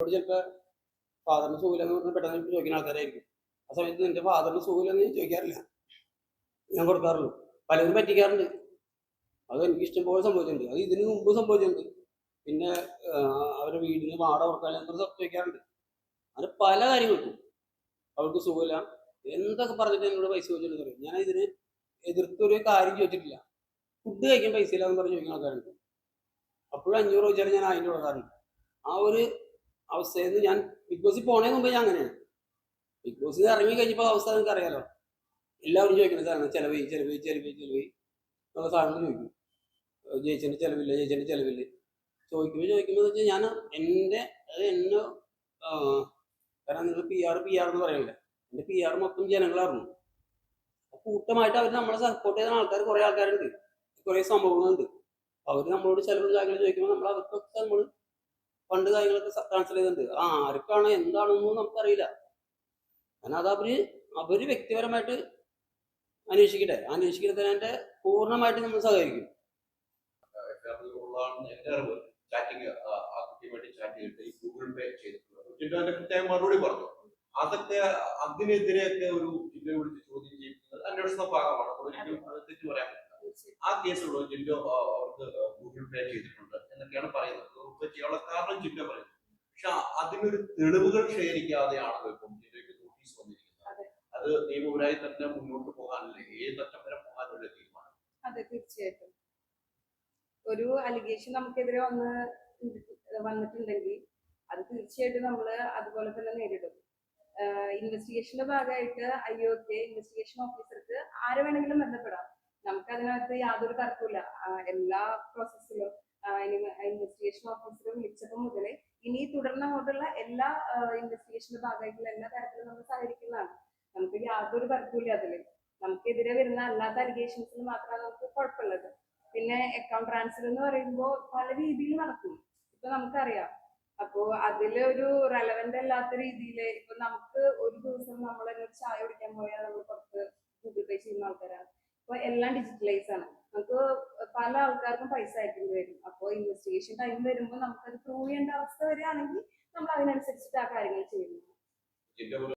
ഇവിടെ ചിലപ്പോൾ ഫാദറിന് സുഖമില്ലെന്ന് പറഞ്ഞാൽ പെട്ടെന്ന് ചോദിക്കുന്ന ആൾക്കാരായിരിക്കും. ആ സമയത്ത് നിന്റെ ഫാദറിന് സൂലെന്ന് ഞാൻ ചോദിക്കാറില്ല. ഞാൻ കൊടുക്കാറുള്ളൂ. പലരും പറ്റിക്കാറുണ്ട്. അത് എനിക്ക് ഇഷ്ടം പോലെ സംഭവിച്ചിട്ടുണ്ട്. അത് ഇതിന് മുമ്പ് സംഭവിച്ചിട്ടുണ്ട്. പിന്നെ അവരുടെ വീടിന് വാട എന്നൊരു ചോദിക്കാറുണ്ട്. അങ്ങനെ പല കാര്യങ്ങൾക്കും അവർക്ക് സുഖമില്ല. എന്തൊക്കെ പറഞ്ഞിട്ട് എന്നോട് പൈസ ചോദിച്ചിട്ടുണ്ട് പറയും ഞാൻ ഇതിന് എതിർത്തൊരു കാര്യം ചോദിച്ചിട്ടില്ല. ഫുഡ് കഴിക്കാൻ പൈസ ഇല്ല എന്ന് പറഞ്ഞ് ചോദിക്കുന്ന ആൾക്കാരുണ്ട്. അപ്പോഴും അഞ്ഞൂറ് ചോദിച്ചാലും ഞാൻ അതിന്റെ കൊടുക്കാറുണ്ട്. ആ ഒരു അവസ്ഥയിൽ നിന്ന് ഞാൻ. ബിഗ് ബോസിൽ പോണേ മുമ്പ് ഞാൻ അങ്ങനെയാണ്. ബിഗ് ബോസിൽ നിന്ന് ഇറങ്ങി കഴിഞ്ഞപ്പോൾ അവസ്ഥ നിങ്ങൾക്ക് അറിയാലോ? എല്ലാവരും ചോദിക്കുന്ന സാധനം ചിലവ് ചിലവ് ചിലവ് ചിലവ് എന്നുള്ള സാധനങ്ങൾ ചോദിക്കും. ജയിച്ചതിന്റെ ചിലവില്ല ജയിച്ചതിന്റെ ചിലവില്ല. ചോദിക്കുമ്പോൾ ചോദിക്കുമ്പോൾ വെച്ചാൽ ഞാൻ എന്റെ അത് എന്നെ കാരണം നിങ്ങൾ പി ആർ പി ആർ എന്ന് പറയണില്ല എന്റെ പി ആർ മൊത്തം ജനങ്ങളായിരുന്നു. കൂട്ടമായിട്ട് അവർ നമ്മളെ സപ്പോർട്ട് ചെയ്യുന്ന ആൾക്കാർ കുറേ ആൾക്കാരുണ്ട്. കുറേ സംഭവങ്ങളുണ്ട്. അവർ നമ്മളോട് ചിലവും കാര്യങ്ങൾ ചോദിക്കുമ്പോൾ നമ്മൾ നമ്മൾ ഫണ്ട് കാര്യങ്ങളൊക്കെ ട്രാൻസ്ഫർ ചെയ്തിട്ടുണ്ട്. ആ ആർക്കാണ് എന്താണെന്നൊന്നും നമുക്കറിയില്ല. കാരണം അത് അവർ അവർ വ്യക്തിപരമായിട്ട് അന്വേഷിക്കട്ടെ. അന്വേഷിക്കുന്നതിനെ പൂർണമായിട്ട് നമ്മൾ സഹകരിക്കും. എന്റെ അതൊക്കെ അതിനെതിരെയൊക്കെ ഒരു ചോദ്യം ചെയ്യുന്നത് അന്വേഷണ ഭാഗമാണ് പറയാൻ ആ കേസുള്ള ഗൂഗിൾ പേ ചെയ്തിട്ടുണ്ട് എന്നൊക്കെയാണ് പറയുന്നത്. പേ ചെയ്യാനുള്ള കാരണം ജിൻഡോ പറയുന്നു. പക്ഷെ അതിനൊരു തെളിവുകൾ ശേഖരിക്കാതെയാണ് ഇപ്പം ജിൻഡോയ്ക്ക് നോട്ടീസ് വന്നിരിക്കുന്നത്. അത്. നിയമപരമായി തന്നെ മുന്നോട്ട് പോകാനല്ലേ ഏതറ്റം വരെ പോകാനുള്ള തീരുമാനം. അതെ തീർച്ചയായിട്ടും. ഒരു അലിഗേഷൻ നമുക്കെതിരെ വന്ന് വന്നിട്ടുണ്ടെങ്കിൽ അത് തീർച്ചയായിട്ടും നമ്മൾ അതുപോലെ തന്നെ നേരിടും. ഇൻവെസ്റ്റിഗേഷന്റെ ഭാഗമായിട്ട് ഐ ഒ കെ ഇൻവെസ്റ്റിഗേഷൻ ഓഫീസർക്ക് ആരെ വേണമെങ്കിലും ബന്ധപ്പെടാം. നമുക്ക് അതിനകത്ത് യാതൊരു തർക്കമില്ല എല്ലാ പ്രോസസ്സിലും ഇൻവെസ്റ്റിഗേഷൻ ഓഫീസർ വിളിച്ചപ്പോൾ മുതലേ ഇനി തുടർന്ന് അങ്ങോട്ടുള്ള എല്ലാ ഇൻവെസ്റ്റിഗേഷന്റെ ഭാഗമായിട്ടുള്ള എല്ലാ തരത്തിലും നമ്മൾ സഹകരിക്കുന്നതാണ്. നമുക്ക് യാതൊരു തർക്കമില്ല അതിൽ. നമുക്കെതിരെ വരുന്ന അല്ലാത്ത അലിഗേഷൻസിൽ മാത്രമാണ് നമുക്ക് കുഴപ്പമുള്ളത്. പിന്നെ അക്കൗണ്ട് ട്രാൻസ്ഫർ എന്ന് പറയുമ്പോൾ പല രീതിയിൽ നടക്കും. ഇപ്പൊ നമുക്കറിയാം. അപ്പോ അതിൽ ഒരു റെലവെന്റ് അല്ലാത്ത രീതിയിൽ ഇപ്പൊ നമുക്ക് ഒരു ദിവസം നമ്മൾ ചായ കുടിക്കാൻ പോയാൽ നമ്മൾ പുറത്ത് ഗൂഗിൾ പേ ചെയ്യുന്ന ആൾക്കാരാണ്. അപ്പൊ എല്ലാം നമുക്ക് പല ആൾക്കാർക്കും പൈസ അയക്കേണ്ടി വരും. അപ്പോൾ ഇൻവെസ്റ്റിഗേഷൻ ടൈം വരുമ്പോൾ നമുക്കത് പ്രൂവ് ചെയ്യേണ്ട അവസ്ഥ വരികയാണെങ്കിൽ നമ്മൾ അതിനനുസരിച്ചിട്ട് ആ കാര്യങ്ങൾ ചെയ്യുന്നു.